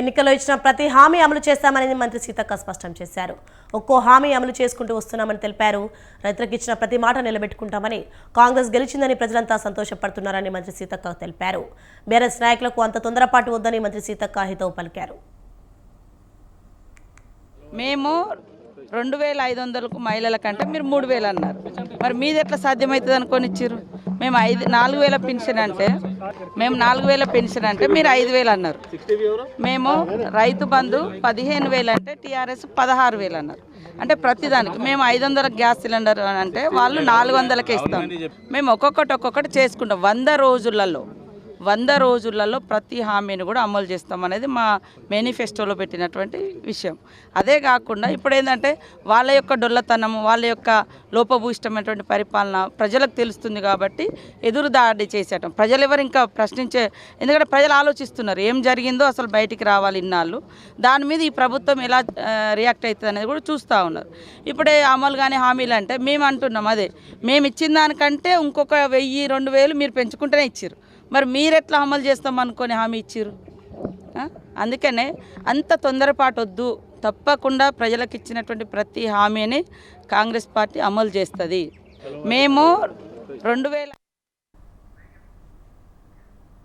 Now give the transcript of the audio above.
ఎన్నికల్లో ఇచ్చిన ప్రతి హామీ అమలు చేస్తామని మంత్రి సీతక్క స్పష్టం చేశారు. ఒక్కో హామీ అమలు చేసుకుంటూ వస్తున్నామని తెలిపారు. రైతులకు ఇచ్చిన ప్రతి మాట నిలబెట్టుకుంటామని కాంగ్రెస్ గెలిచిందని ప్రజలంతా సంతోషపడుతున్నారని మంత్రి సీతక్క తెలిపారు. బీఆర్ఎస్ నాయకులకు అంత తొందరపాటు వద్దని మంత్రి సీతక్క హితవు పలికారు. మేము రెండు వేల ఐదు వందలకు మహిళల కంటే మీరు మూడు వేలు అన్నారు. మరి మీది ఎట్లా సాధ్యమవుతుంది అనుకొని ఇచ్చారు మేము ఐదు నాలుగు వేల పెన్షన్ అంటే మేము నాలుగు వేల పెన్షన్ అంటే మీరు ఐదు వేలు అన్నారు. మేము రైతు బంధు పదిహేను వేలు అంటే టీఆర్ఎస్ పదహారు వేలు అన్నారు. అంటే ప్రతిదానికి మేము ఐదు వందల గ్యాస్ సిలిండర్ అంటే వాళ్ళు నాలుగు వందలకే ఇస్తాం. మేము ఒక్కొక్కటి ఒక్కొక్కటి చేసుకుంటాం. వంద రోజులలో వంద రోజులలో ప్రతి హామీని కూడా అమలు చేస్తాం అనేది మా మేనిఫెస్టోలో పెట్టినటువంటి విషయం. అదే కాకుండా ఇప్పుడు ఏంటంటే వాళ్ళ యొక్క డొల్లతనము వాళ్ళ యొక్క లోపభూయిష్టమైనటువంటి పరిపాలన ప్రజలకు తెలుస్తుంది కాబట్టి ఎదురు దాడి చేసేయటం. ప్రజలు ఎవరు ఇంకా ప్రశ్నించే ఎందుకంటే ప్రజలు ఆలోచిస్తున్నారు ఏం జరిగిందో అసలు బయటికి రావాలి ఇన్నాళ్ళు. దాని మీద ఈ ప్రభుత్వం ఎలా రియాక్ట్ అవుతుంది అనేది కూడా చూస్తూ ఉన్నారు. ఇప్పుడే అమలు కానీ హామీలు అంటే మేము అంటున్నాం అదే. మేము ఇచ్చిన దానికంటే ఇంకొక వెయ్యి రెండు వేలు మీరు పెంచుకుంటేనే ఇచ్చారు మరి మీరు ఎట్లా అమలు చేస్తాం అనుకొని హామీ ఇచ్చారు అందుకనే అంత తొందరపాటు వద్దు తప్పకుండా ప్రజలకు ఇచ్చినటువంటి ప్రతి హామీని కాంగ్రెస్ పార్టీ అమలు చేస్తుంది. మేము రెండు వేల